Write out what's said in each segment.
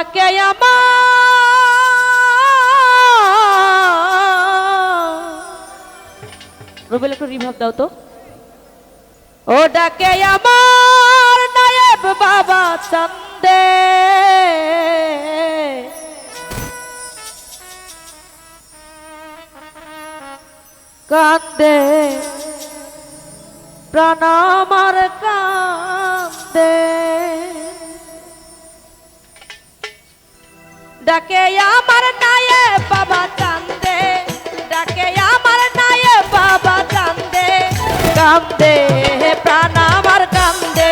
ডাকে আমার রুবেল, একটু রিভাব দাও তো। ও ডাকে আমার নায়েব বাবা চন্দে। কান্দে, প্রাণ আমার ডাকে আমার নায়ে বাবা চান্দে ডাকে আমার নায়ে বাবা চান্দে কান্দে প্রাণ আমার কান্দে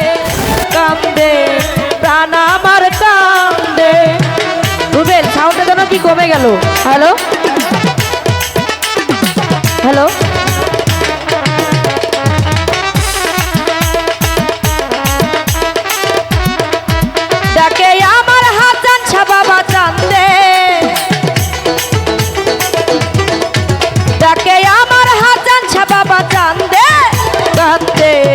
কান্দে, প্রাণ আমার কান্দে। রুবেল সাউন্ডটা যেন কি কমে গেল? হ্যালো হ্যালো কাঁদতে